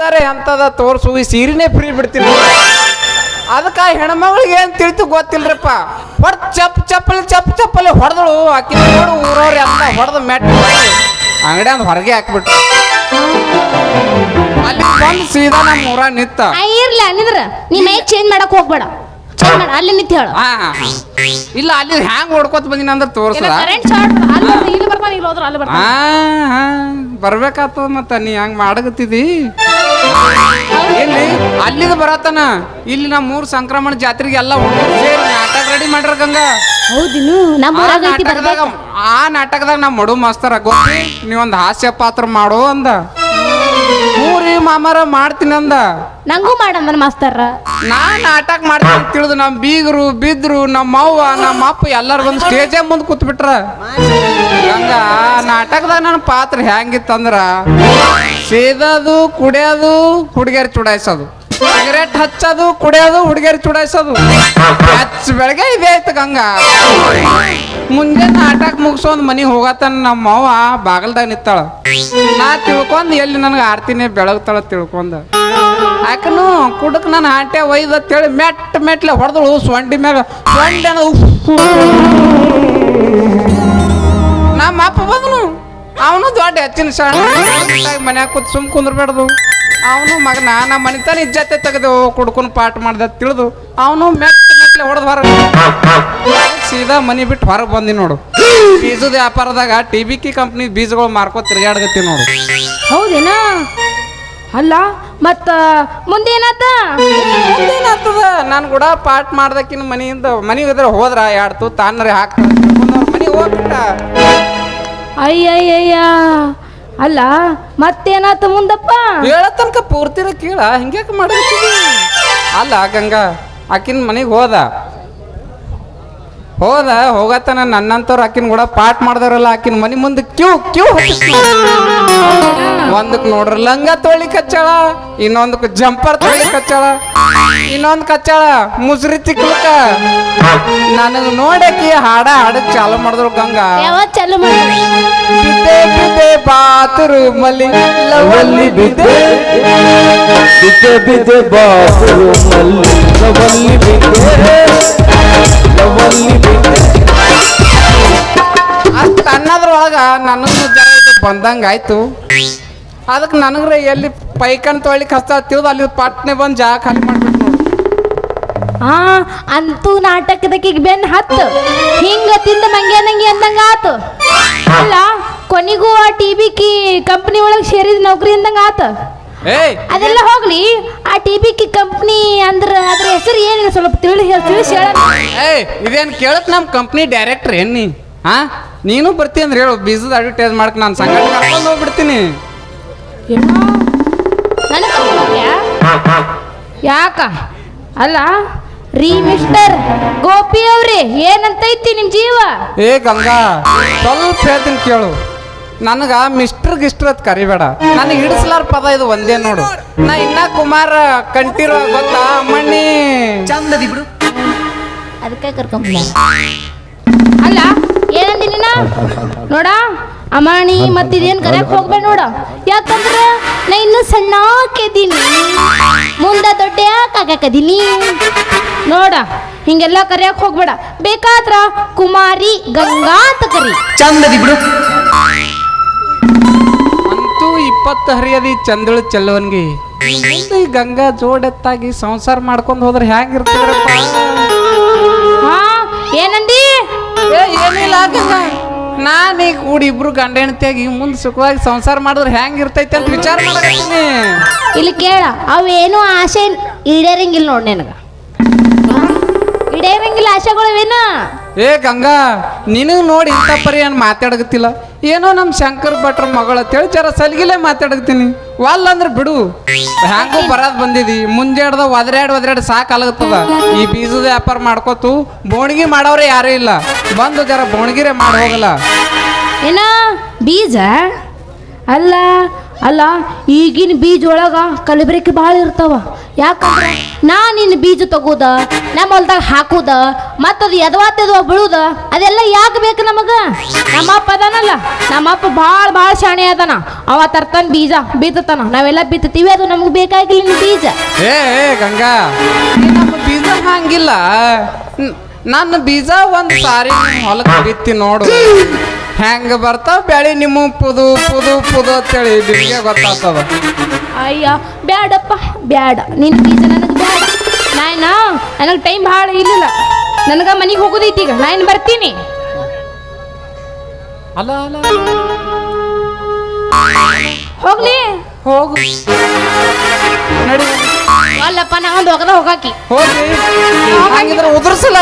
ಸರಿ ಅಂತದ ತೋರಿಸು ಈ ಸೀರೆನೇ ಫ್ರೀ ಬಿಡ್ತೀನಿ. ಅದಕ್ಕೆ ಆ ಹೆಣ್ಮಗಳಿಗೆ ಏನು ತಿಳಿತು ಗೊತ್ತಿಲ್ರಿಪ್ಪ. ಹೊಡ್ ಚಪ್ ಚಪ್ಪಲಿ ಚಪ್ ಚಪ್ಪಲಿ ಹೊಡೆದಳು. ಆಕಿ ನೋಡು ಊರವ್ರು ಎಲ್ಲ ಹೊಡೆದು ಮೆಟ್ಟ ಅಂಗಡಿ ಅಂದ್ ಹೊರಗೆ ಹಾಕ್ಬಿಟ್ಟು ಅಲ್ಲಿ ಬಂದು ಸೀದಾ ನಮ್ಮ ಊರ ನಿತ್ತ ಆ, ಇರ್ಲಿ ನಿಂದ್ರ ನೀ ಮೈ ಚೇಂಜ್ ಮಾಡಕ್ ಹೋಗ್ಬೇಡ. ಚೇಂಜ್ ಮಾಡ ಅಲ್ಲಿ ನಿಂತ ಹೇಳು. ಹಾ ಇಲ್ಲ ಅಲ್ಲಿ ಹ್ಯಾಂಗ್ ಹೊಡ್ಕೊತ ಬಂದಿನ ಅಂದ್ರೆ ತೋರ್ಸದ ಕರೆಂಟ್ ಶಾರ್ಟ್ ಅಲ್ಲಿ ಬರ್ತಾನೆ, ಇಲ್ಲಿ ಬರ್ತಾನೆ ಇಲ್ಲಿ ಹೋದ್ರ ಅಲ್ಲಿ ಬರ್ತಾನೆ. ಹಾ ಬರ್ಬೇಕಾಗ್ತದ ಮತ್ತ ನೀ ಹಂಗ್ ಮಾಡಗತ್ತಿದಿ ಇಲ್ಲಿ ಅಲ್ಲಿದ ಬರತನ ಇಲ್ಲಿ ನಮ್ಮ ಮೂರು ಸಂಕ್ರಮಣ ಜಾತ್ರೆಗೆ ಎಲ್ಲ ಹುಡುಗರು ಸೇರಿ ನಾಟಕ ರೆಡಿ ಮಾಡ್ರ ಗಂಗ. ಹೌದಿನು ನಮ್ಮ ಆ ನಾಟಕದಾಗ ಬರ್ಬೇಕು. ಆ ನಾಟಕದಾಗ ನಮ್ಮ ಮಡು ಮಾಸ್ತರ ಗೊತ್ತಿ ನೀವೊಂದು ಹಾಸ್ಯ ಪಾತ್ರ ಮಾಡೋ ಅಂದ. ಮಾಮಾರ ಮಾಡ್ತೀನಿ ಅಂದ. ನಂಗೂ ಮಾಡಂದ್ರ ಮಾಸ್ತರ. ನಾ ನಾಟಕ ಮಾಡ್ತೀನಿ ತಿಳಿದು ನಮ್ಮ ಬೀಗರು ಬಿದ್ರು ನಮ್ಮ ಅವ್ವ ನಮ್ಮ ಅಪ್ಪ ಎಲ್ಲಾರು ಬಂದು ಸ್ಟೇಜೇ ಮುಂದೆ ಕೂತ್ಬಿಟ್ರ. ಹಂಗ ನಾಟಕದಾಗ ನನ್ನ ಪಾತ್ರ ಹೆಂಗಿತ್ತಂದ್ರ ಸೇದದು ಕುಡಿಯೋದು ಹುಡುಗಿಯರ್ ಚುಡಾಯಿಸೋದು. ಸಿಗರೇಟ್ ಹಚ್ಚೋದು ಕುಡಿಯೋದು ಹುಡುಗಿಯರ್ ಚುಡಾಯಿಸೋದು. ಹಚ್ಚ ಬೆಳಗ್ಗೆ ಇದೇ ಆಯ್ತು ಗಂಗ. ಮುಂಜಾನೆ ನಾಟಕ ಮುಗಿಸೋಂದ್ ಮನೆಗೆ ಹೋಗತ್ತಾನ ನಮ್ಮ ಅವ್ವ ಬಾಗಲ್ದಾಗ ನಿತ್ತಾಳ ನಾ ತಿಳ್ಕೊಂಡು ಎಲ್ಲಿ ನನಗೆ ಆರ್ತಿನೇ ಬೆಳಗ್ತಾಳ ತಿಳ್ಕೊಂಡ. ಯಾಕನು ಕುಡಕ್ ನಾನು ಆಟೆ ಒಯ್ದ ಅಂತೇಳಿ ಮೆಟ್ಟ ಮೆಟ್ಲೆ ಹೊಡೆದಳು, ಸೊಂಡಿ ಮ್ಯಾಗ ಸೊಂಡಿ ನಮ್ಮ ಅಪ್ಪ ಬಂದನು. ಅವನು ದೊಡ್ಡ ಹೆಚ್ಚಿನ ಸಣ್ಣ ಮನ್ಯಾಗ ಕೂತ್ ಸುಮ್ ಕುಂದ್ರಬೇಡ್ದು. ಅವನು ಮಗನ ನಮ್ಮ ಮನಿತಾನ ಇಜ್ಜತೆ ತೆಗೆದು ಕುಡ್ಕೊಂಡು ಪಾಠ ಮಾಡ್ದ ತಿಳಿದು, ಅವನು ಮೆಟ್ಟ ಮೆಟ್ಲೆ ಹೊಡೆದು ಸೀದಾ ಮನಿ ಬಿಟ್ಟು ಹೊರಗೆ ಬಂದಿ ನೋಡು. ಬೀಜದ ವ್ಯಾಪಾರದಾಗ ಟಿ ಬಿ ಕಿ ಕಂಪ್ನಿ ಬೀಜಗಳು ಮಾರ್ಕೋ ತಿರ್ಗಾಡ್ಗತ್ತಿ ನೋಡು. ಹೌದೇನಾ? ಅಲ್ಲ ಮತ್ತ ಮುಂದೆ ಏನಾತ ಏನಾಗ್ತದ ನಾನು ಕೂಡ ಪಾಠ ಮಾಡ್ದಕ್ಕಿನ ಮನೆಯಿಂದ ಮನೆಗೆ ಇದ್ರೆ ಹೋದ್ರ ಎರಡು ತು ತಾನರೆ ಹಾಕ್ತಾರೆ ಮನೆಗೆ ಹೋಗ್ಬಿಟ್ಟ. ಅಯ್ಯಯ್ಯಯ್ಯ ಅಲ್ಲ ಮತ್ತೇನಾತ ಮುಂದಪ್ಪ? ಹೇಳ ತನಕ ಪೂರ್ತಿರ ಕೇಳ ಹಿಂಗ್ಯಾಕೆ ಮಾಡ ಅಲ್ಲ ಗಂಗಾ ಆಕಿನ ಮನೆಗೆ ಹೋದ. ಹೋದ ಹೋಗತನ ನನ್ನಂತವ್ರು ಆಕಿನ ಕೂಡ ಪಾಠ ಮಾಡ್ದಾರಲ್ಲ ಆಕಿನ ಮನೆ ಮುಂದೆ ಕ್ಯೂ ಕ್ಯೂ ಒಂದಕ್ ನೋಡ್ರಿ ಲಂಗ ತೊಳಿ ಕಚ್ಚಾಳ ಇನ್ನೊಂದಕ್ ಜಂಪರ್ ತೊಳಿ ಕಚ್ಚಾಳ ಇನ್ನೊಂದ್ ಕಚ್ಚಾಳ ಮುಸ್ರಿ ತಿಕ್ಲಕ ನನಗ್ ನೋಡಕಿ ಹಾಡ ಹಾಡಕ್ ಚಾಲು ಮಾಡಿದ್ರು ಗಂಗಾ. ಚಾಲು ಬಿದ್ದೆ ಬಿದ್ದೆ ಬಾತ್ರೂಮಲ್ಲಿ ಲವಲ್ಲಿ ಬಿದ್ದೆ. ಬಿದ್ದೆ ಬಿದ್ದೆ ಬಾತ್ರೂಮಲ್ಲಿ ಲವಲ್ಲಿ ಬಿದ್ದೆ. ಅಷ್ಟು ಅನ್ನೋದ್ರೊಳಗೆ ನನಗೂ ಜರ ಇದು ಬಂದಂಗ ಅದಕ್ಕೆ ನನಗ್ರೆ ಎಲ್ಲಿ ಪೈಕನ್ ತೊಳಿ ಕಷ್ಟ ತಿಳಿದು ಅಲ್ಲಿ ಪಟ್ನೆ ಬಂದು ಜಾಗ ಖಾಲಿ ಮಾಡ್ಬಿಟ್ಟು ಹಾ ಅಂತೂ ನಾಟಕದಕ್ಕೆ ಬೆನ್ ಹತ್ತು. ಹಿಂಗ ತಿಂದ ಮಂಗೆ ನಂಗೆ ಅಂದಂಗ ಆತು. ಅಲ್ಲ, ಕೊನೆಗೂ ಆ ಟಿ ಬಿ ಕಿ ಕಂಪ್ನಿ ಒಳಗೆ ಸೇರಿದ ನೌಕರಿ ಅಂದಂಗ ಆತ. ಅದೆಲ್ಲ ಹೋಗ್ಲಿ. ಆ ಟಿ ಬಿ ಕಿ ಕಂಪ್ನಿ ಅಂದ್ರ ಅದ್ರ ಹೆಸರು ಏನಿಲ್ಲ ಸ್ವಲ್ಪ ತಿಳಿ ತಿಳಿಸಿ ಹೇಳ. ಏಯ್ ಇದೇನು ಕೇಳಕ್ ನಮ್ಮ ಕಂಪ್ನಿ ಡೈರೆಕ್ಟರ್ ಏನ್ ನೀ? ಹಾ? ನೀನು ಬರ್ತಿ ಅಂದ್ರೆ ಹೇಳು ಬೀಜದ ಅಡ್ವರ್ಟೈಸ್ ಮಾಡಕ್ ನಾನು ಸಂಘಟನೆ ಕರ್ಕೊಂಡು ಹೋಗ್ಬಿಡ್ತೀನಿ. ಯಾಕ? ಅಲ್ಲ ರೀ ಮಿಸ್ಟರ್ ಗೋಪಿ ಅವ್ರಿ ಏನಂತೈತಿ ನಿಮ್ ಜೀವ? ಏ ಗಂಗಾ ಸ್ವಲ್ಪ ಹೇಳ್ತೀನಿ ಕೇಳು. ನನಗ ಮಿಸ್ಟರ್ ಗಿಸ್ಟರ್ ಅದ್ ಕರಿಬೇಡ. ನನಗೆ ಹಿಡಿಸ್ಲಾರ ಪದ ಇದು ಒಂದೇ ನೋಡು. ನಾ ಇನ್ನ ಕುಮಾರ ಕಂಠಿರೋ ಗೊತ್ತಾ ಅಮ್ಮಣ್ಣಿ. ಅದಕ್ಕೆ ಕರ್ಕೊಂಬ ಅಲ್ಲ ಏನಂದಿ ನೀನ? ನೋಡ ಅಮಾಣಿ ಮತ್ತಿದೇನ್ ಕರೆಯಕ್ ಹೋಗ್ಬೇಡ ನೋಡ. ಯಾಕಂದ್ರೆ ನಾ ಇನ್ನು ಸಣ್ಣ ಕೇದೀನಿ ಮುಂದ ದೊಡ್ಡ ಕಾಕದೀನಿ ನೋಡ ಹಿಂಗೆಲ್ಲ ಕರೆಯಕ್ ಹೋಗ್ಬೇಡ. ಬೇಕಾದ್ರ ಕುಮಾರಿ ಗಂಗಾ ಅಂತ ಕರಿ ಅಂತೂ ಇಪ್ಪತ್ತು ಹರಿಯದಿ ಚಂದಳು ಚೆಲ್ಲವನ್ಗಿ. ಈ ಗಂಗಾ ಜೋಡೆತ್ತಾಗಿ ಸಂಸಾರ ಮಾಡ್ಕೊಂಡು ಹೋದ್ರೆ ಹ್ಯಾಂಗಿರ್ತಿದ್ರಪ್ಪ ಹಾ ಏನಂದಿ? ಏ ಏನಿಲ್ಲ ಗಂಗಾ ನಾನು ಈಗ ಕೂಡಿ ಇಬ್ರು ಗಂಡ ಹೆಂಡತಿಯಾಗಿ ಮುಂದೆ ಸುಖವಾಗಿ ಸಂಸಾರ ಮಾಡಿದ್ರೆ ಹೆಂಗಿರ್ತೈತೆ ಅಂತ ವಿಚಾರ ಮಾಡಕತ್ತೀನಿ. ಇಲ್ಲಿ ಕೇಳ ಅವೇನು ಆಸೆ ಈಡೇರಂಗಿಲ್ಲ ನೋಡಿ ನಿನಗ. ಈಡೇರಂಗಿಲ್ಲ ಆಸೆಗಳವೇನು ಏ ಗಂಗಾ, ನಿನಗೆ ನೋಡಿ ಇಂಥ ಪರಿ ಏನು ಮಾತಾಡಕತ್ತಿಲ್ಲ? ಏನೋ ನಮ್ಮ ಶಂಕರ್ ಭಟ್ರ ಮಗಳ ಅಂತೇಳಿ ಜರ ಸಲ್ಗಿಲೆ ಮಾತಾಡಕತ್ತೀನಿ. ವಾಲ್ ಅಂದ್ರೆ ಬಿಡು. ಹ್ಯಾಂಗೂ ಬರೋದ್ ಬಂದಿದಿ? ಮುಂಜಾಡ್ದ ಒದ್ರೆಡ್ ಒದ್ರೆಡ್ ಸಾಕಾಗತ್ತದ ಈ ಬೀಜದ ವ್ಯಾಪಾರ ಮಾಡ್ಕೋತು ಬೋಣಿಗೆ ಮಾಡೋರೆ ಯಾರೂ ಇಲ್ಲ. ಬಂದು ಜರ ಬೋಣಿಗಿರೆ ಮಾಡಿ ಹೋಗಲ್ಲ. ಏನ ಬೀಜ? ಅಲ್ಲ ಅಲ್ಲ, ಈಗಿನ ಬೀಜ ಒಳಗ ಕಲಬೆರಕೆ ಭಾಳ ಇರ್ತಾವ. ಯಾಕಂದ್ರೆ ನಾ ನಿನ್ನ ಬೀಜ ತಗೋದ ನಮ್ಮ ಹೊಲ್ದಾಗ ಹಾಕುದ ಮತ್ತದು ಎದವಾ ಎದವ ಬೀಳುದ, ಅದೆಲ್ಲ ಯಾಕೆ ಬೇಕು ನಮಗ? ನಮ್ಮ ಅಪ್ಪ ಅದಾನಲ್ಲ, ನಮ್ಮ ಅಪ್ಪ ಭಾಳ ಭಾಳ ಶಾಣೆ ಅದಾನ. ಅವ ತರ್ತಾನ ಬೀಜ ಬೀತತಾನ ನಾವೆಲ್ಲ ಬಿತ್ತತೀವಿ, ಅದು ನಮಗೆ ಬೇಕಾಗಿಲ್ಲ ನಿನ್ನ ಬೀಜ. ಏ ಗಂಗಾ ನಮ್ಮ ಬೀಜ ಹಂಗಿಲ್ಲ. ನನ್ನ ಬೀಜ ಒಂದ್ ಸಾರಿ ಹೊಲಕ್ಕೆ ಬಿತ್ತಿ ನೋಡು. ಹೆಂಗ ಬರ್ತಾವ ಬೆಳಿ ನಿಮ್ಮ ಪುದು ಪುದು ಪುದು ಅಂತೇಳಿ ನಿಮಗೆ ಗೊತ್ತಾಗ್ತದ. ಅಯ್ಯ ಬ್ಯಾಡಪ್ಪ ಬ್ಯಾಡ. ನಿನ್ನ ಬೀಜ ನನಗೆ ಬ್ಯಾಡ. ನಾಯ್ನ ನನಗೆ ಟೈಮ್ ಭಾಳ ಇಲ್ಲಿಲ್ಲ. ನನಗೆ ಮನೆಗೆ ಹೋಗೋದೈತಿ ಈಗ. ನಾನು ಬರ್ತೀನಿ. ಅಲ್ಲ ಅಲ್ಲ ಹೋಗ್ಲಿ. ಹೋಗು. ನಡಿ. ಅಲ್ಲಪ್ಪ ನಾ ಒಂದು ಹೋಗದ ಹೋಗಾಕಿ. ಹೋಗಿ. ಹಂಗಿದ್ರೆ ಉದುರ್ಸಲ್ಲ.